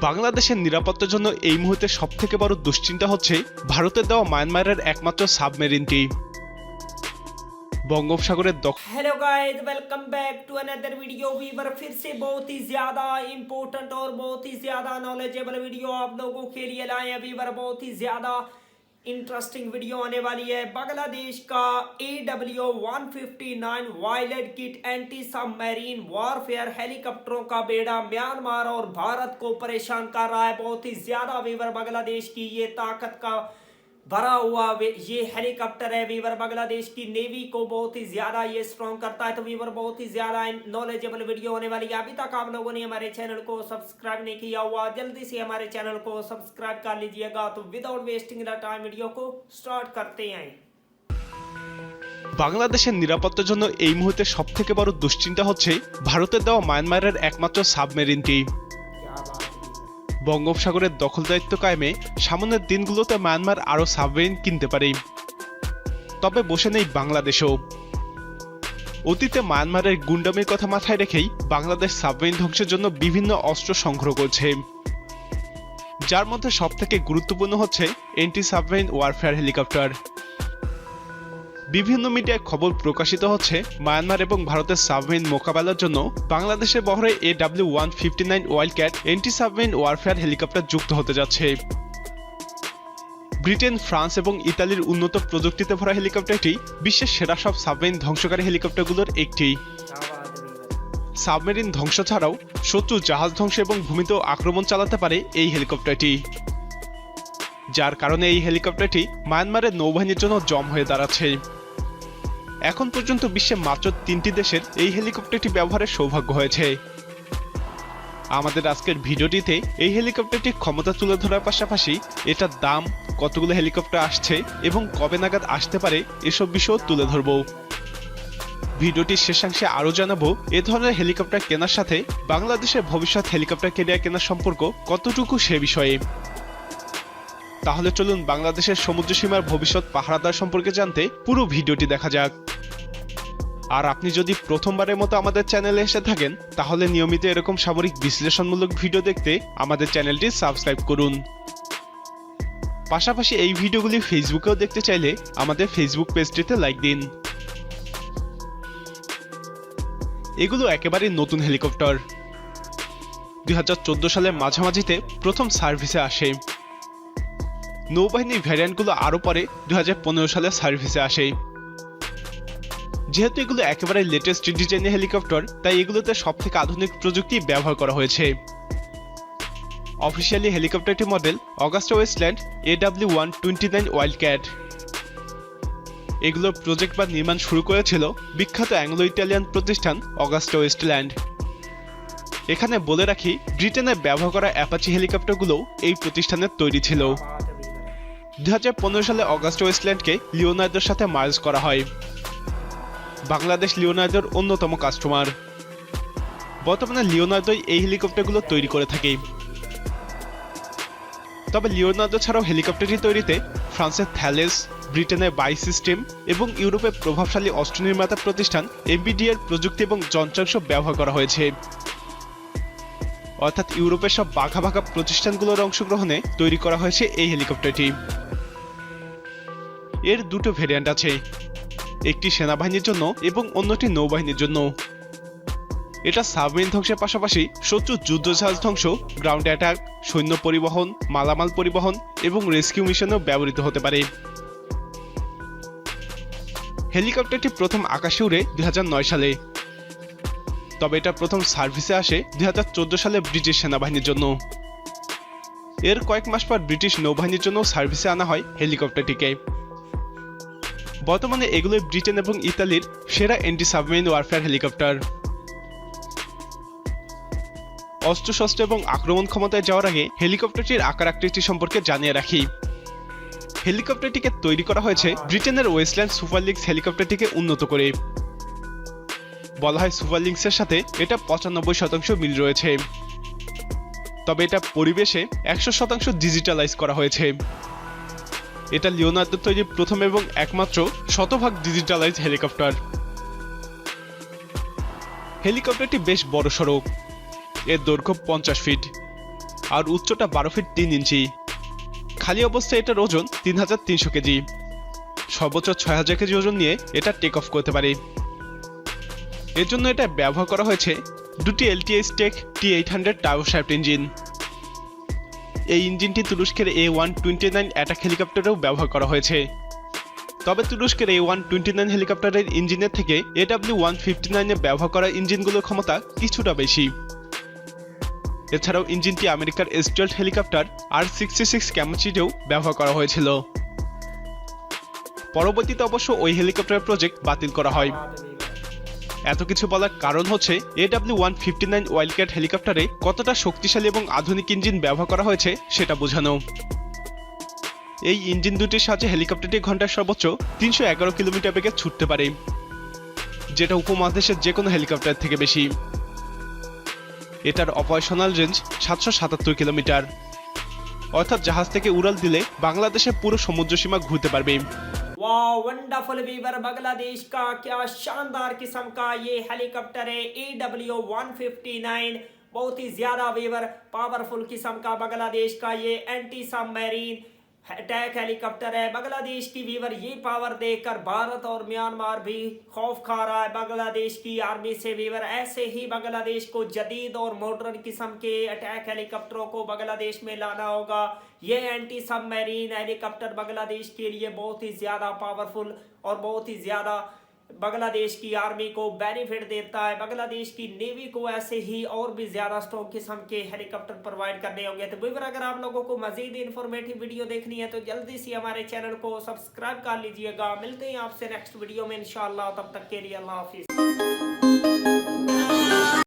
বাংলাদেশের নিরাপত্তার জন্য এই মুহূর্তে সবথেকে বড় দুশ্চিন্তা হচ্ছে ভারতের দেওয়া মায়ানমারের একমাত্র সাবমেরিনটি বঙ্গোপসাগরের দখল hello guys welcome back to another video viewer फिर से बहुत ही ज्यादा इम्पोर्टेंट और बहुत ही ज्यादा नॉलेजेबल वीडियो आप लोगों के लिए लाए हैं वीवर बहुत ही ज्यादा انٹرسٹنگ ویڈیو آنے والی ہے بنگلہ دیش کا اے ڈبلیو نائن وائلٹ کٹ اینٹی سب میرین وارفیئر ہیلی کاپٹروں کا بیڑا میانمار اور بھارت کو پریشان کر رہا ہے بہت ہی زیادہ ویور بنگلہ دیش کی یہ طاقت کا भरा हुआ वे- ये हेलीकॉप्टर है वीवर बांग्लादेश की नेवी को बहुत ही ज्यादा ये स्ट्रॉन्ग करता है तो वीवर बहुत ही ज्यादा नॉलेजेबल वीडियो होने वाली है अभी तक आप लोगों ने हमारे चैनल को सब्सक्राइब नहीं किया हुआ जल्दी से हमारे चैनल को सब्सक्राइब कर लीजिएगा तो without wasting the time video को स्टार्ट करते हैं বাংলাদেশের নিরাপত্তার জন্য এই মুহূর্তে সবথেকে বড় দুশ্চিন্তা হচ্ছে ভারতের দেওয়া মায়ানমারের একমাত্র সাবমেরিনটি क्या बात है বঙ্গোপসাগরের দখলদারিত্ব কায়েমে সামনের দিনগুলোতে মায়ানমার আরও সাবমেরিন কিনতে পারে। তবে বসে নেই বাংলাদেশও। অতীতে মায়ানমারের গুন্ডামির কথা মাথায় রেখেই বাংলাদেশ সাবমেরিন ধ্বংসের জন্য বিভিন্ন অস্ত্র সংগ্রহ করছে। যার মধ্যে সবথেকে গুরুত্বপূর্ণ হচ্ছে এন্টি সাবমেরিন ওয়ারফেয়ার হেলিকপ্টার বিভিন্ন মিডিয়ায় খবর প্রকাশিত হচ্ছে, মায়ানমার এবং ভারতের সাবমেরিন মোকাবেলার জন্য বাংলাদেশের বহরে A W one fifty nine wild cat anti submarine warfare helicopter যুক্ত হতে যাচ্ছে। ব্রিটেন, ফ্রান্স এবং ইতালির উন্নত প্রযুক্তিতে ভরা হেলিকপ্টারটি বিশ্বের সেরা সব সাবমেরিন ধ্বংসকারী হেলিকপ্টারগুলোর একটি। সাবমেরিন ধ্বংস ছাড়াও শত্রু, জাহাজ ধ্বংস এবং ভূমিতেও আক্রমণ চালাতে পারে এই হেলিকপ্টারটি। যার কারণে এই হেলিকপ্টারটি মায়ানমারের নৌবাহিনীর জন্য জম হয়ে দাঁড়াচ্ছে। এখন পর্যন্ত বিশ্বে মাত্র তিনটি দেশের এই হেলিকপ্টারটি ব্যবহারের সৌভাগ্য হয়েছে। আমাদের আজকের ভিডিওটিতে এই হেলিকপ্টারটির ক্ষমতা তুলে ধরার পাশাপাশি এটার দাম, কতগুলো হেলিকপ্টার আসছে এবং কবে নাগাদ আসতে পারে এসব বিষয়ও তুলে ধরবো। ভিডিওটির শেষাংশে আরও জানাব, এ ধরনের হেলিকপ্টার কেনার সাথে বাংলাদেশের ভবিষ্যৎ হেলিকপ্টার কেরিয়ার কেনার সম্পর্ক কতটুকু সে বিষয়ে। তাহলে চলুন বাংলাদেশের সমুদ্র সীমার ভবিষ্যৎ পাহারাদার সম্পর্কে জানতে পুরো ভিডিওটি দেখা যাক। আর আপনি যদি প্রথমবারের মতো আমাদের চ্যানেলে এসে থাকেন, তাহলে নিয়মিত এরকম সামরিক বিশ্লেষণমূলক ভিডিও দেখতে আমাদের চ্যানেলটি সাবস্ক্রাইব করুন। পাশাপাশি এই ভিডিওগুলি ফেসবুকেও দেখতে চাইলে আমাদের ফেসবুক পেজটিতে লাইক দিন। এগুলো একেবারেই নতুন হেলিকপ্টার। দুই সালের মাঝামাঝিতে প্রথম সার্ভিসে আসে। নৌবাহিনীর ভ্যারিয়েন্টগুলো আরও পরে দুই হাজার পনেরো সালে সার্ভিসে আসে। যেহেতু এগুলো একেবারে লেটেস্ট ডিজাইনের হেলিকপ্টার তাই এগুলোতে সব থেকে আধুনিক প্রযুক্তি ব্যবহার করা হয়েছে। Officially হেলিকপ্টারটি model Agusta Westland AW one twenty nine wild cat এগুলোর প্রজেক্ট বা নির্মাণ শুরু করেছিল বিখ্যাত অ্যাংলো ইটালিয়ান প্রতিষ্ঠান অগাস্টা ওয়েস্টল্যান্ড এখানে বলে রাখি ব্রিটেনে ব্যবহার করা অ্যাপাচি হেলিকপ্টারগুলোও এই প্রতিষ্ঠানের তৈরি ছিল। দুহাজার পনেরো সালে অগাস্ট ওয়েস্টল্যান্ডকে লিওনার্দোর সাথে মার্জ করা হয়। বাংলাদেশ লিওনার্দোর অন্যতম কাস্টমার। বর্তমানে লিওনার্দোই এই হেলিকপ্টারগুলো তৈরি করে থাকে। তবে লিওনার্দো ছাড়াও হেলিকপ্টারটি তৈরিতে ফ্রান্সের থ্যালেস, ব্রিটেনের বাই সিস্টেম এবং ইউরোপের প্রভাবশালী অস্ত্র নির্মাতা প্রতিষ্ঠান এমবিডিএর প্রযুক্তি এবং যন্ত্রাংশ ব্যবহার করা হয়েছে। অর্থাৎ ইউরোপের সব বাঘা বাঘা প্রতিষ্ঠানগুলোর অংশগ্রহণে তৈরি করা হয়েছে এই হেলিকপ্টারটি। এর দুটো ভেরিয়েন্ট আছে। একটি সেনাবাহিনীর জন্য এবং অন্যটি নৌবাহিনীর জন্য। এটা সাবমেরিন ধ্বংসের পাশাপাশি শত্রু যুদ্ধজাহাজ ধ্বংস গ্রাউন্ড অ্যাটাক সৈন্য পরিবহন, মালামাল পরিবহন এবং রেস্কিউ মিশনেও ব্যবহৃত হতে পারে। হেলিকপ্টারটি প্রথম আকাশে উড়ে দুই হাজার নয় সালে। তবে এটা প্রথম সার্ভিসে আসে দুই হাজার চোদ্দ সালে ব্রিটিশ সেনাবাহিনীর জন্য। এর কয়েক মাস পর ব্রিটিশ নৌবাহিনীর জন্য সার্ভিসে আনা হয় হেলিকপ্টারটিকে। বর্তমানে এগুলোই ব্রিটেন এবং ইতালির সেরা এন্টি সাবমেরিন ওয়ারফেয়ার হেলিকপ্টার অস্ত্রশস্ত্র এবং আক্রমণ ক্ষমতায় যাওয়ার আগে হেলিকপ্টারটির আকার আকৃতি সম্পর্কে জানিয়ে রাখি। হেলিকপ্টারটিকে তৈরি করা হয়েছে ব্রিটেনের ওয়েস্টল্যান্ড সুপারলিংস হেলিকপ্টারটিকে উন্নত করে। বলা হয় সুপার সুপারলিংসের সাথে এটা পঁচানব্বই শতাংশ মিল রয়েছে। তবে এটা পরিবেশে একশো শতাংশ ডিজিটালাইজ করা হয়েছে। এটা লিওনার্দো তৈরি প্রথম এবং একমাত্র শতভাগ ডিজিটালাইজ হেলিকপ্টার। হেলিকপ্টারটি বেশ বড় সড়ক। এর দৈর্ঘ্য পঞ্চাশ ফিট আর উচ্চতা বারো ফিট তিন ইঞ্চি। খালি অবস্থায় এটার ওজন তিন হাজার তিনশো কেজি। সর্বোচ্চ ছয় হাজার কেজি ওজন নিয়ে এটা টেক অফ করতে পারে। এর জন্য এটা ব্যবহার করা হয়েছে দুটি LTS tech T eight hundred turboshaft engine এই ইঞ্জিনটি তুরস্কের A one twenty nine attack হেলিকপ্টারেও ব্যবহার করা হয়েছে। তবে তুরস্কের এ ওয়ান টোয়েন্টি নাইন হেলিকপ্টারের ইঞ্জিনের থেকে এডাব্লিউ ওয়ান ফিফটি নাইনে ব্যবহার করা ইঞ্জিনগুলোর ক্ষমতা কিছুটা বেশি। এছাড়াও ইঞ্জিনটি আমেরিকার এসটুয়েল্ট হেলিকপ্টার আর সিক্সটি সিক্স ক্যামাচিটেও ব্যবহার করা হয়েছিল। পরবর্তীতে অবশ্য ওই হেলিকপ্টার প্রজেক্ট বাতিল করা হয়। এত কিছু বলার কারণ হচ্ছে AW one fifty nine wildcat হেলিকপ্টারে কতটা শক্তিশালী এবং আধুনিক ইঞ্জিন ব্যবহার করা হয়েছে, সেটা বোঝানো। এই ইঞ্জিন দুটির সাহায্যে হেলিকপ্টারটি ঘন্টায় সর্বোচ্চ তিনশো এগারো কিলোমিটার বেগে ছুটতে পারে, যেটা উপমহাদেশের যে কোনো হেলিকপ্টার থেকে বেশি। এটার অপারেশনাল রেঞ্জ সাতশো সাতাত্তর কিলোমিটার। অর্থাৎ জাহাজ থেকে উড়াল দিলে বাংলাদেশের পুরো সমুদ্র সীমা ঘুরতে পারবে। واو ونڈرفل ویور بنگلہ دیش کا کیا شاندار قسم کا یہ ہیلیکاپٹر ہے ای ڈبلیو 159 بہت ہی زیادہ ویور پاورفل قسم کا بنگلہ دیش کا یہ اینٹی سب میرین اٹیک ہیلی کاپٹر ہے بنگلہ دیش کی ویور یہ پاور دیکھ کر بھارت اور میانمار بھی خوف کھا رہا ہے بنگلہ دیش کی آرمی سے ویور ایسے ہی بنگلہ دیش کو جدید اور موڈرن قسم کے اٹیک ہیلی کاپٹروں کو بنگلہ دیش میں لانا ہوگا یہ اینٹی سب میرین ہیلی کاپٹر بنگلہ دیش کے لیے بہت ہی زیادہ پاورفل اور بہت ہی زیادہ بنگلہ دیش کی آرمی کو بینیفٹ دیتا ہے۔ بنگلہ دیش کی نیوی کو ایسے ہی اور بھی زیادہ سٹرونگ قسم کے ہیلی کاپٹر پروائیڈ کرنے ہوں گے۔ تو ویور اگر آپ لوگوں کو مزید انفارمیٹیو ویڈیو دیکھنی ہے تو جلدی سے ہمارے چینل کو سبسکرائب کر لیجیے گا۔ ملتے ہیں آپ سے نیکسٹ ویڈیو میں انشاءاللہ۔ تب تک کے لیے اللہ حافظ۔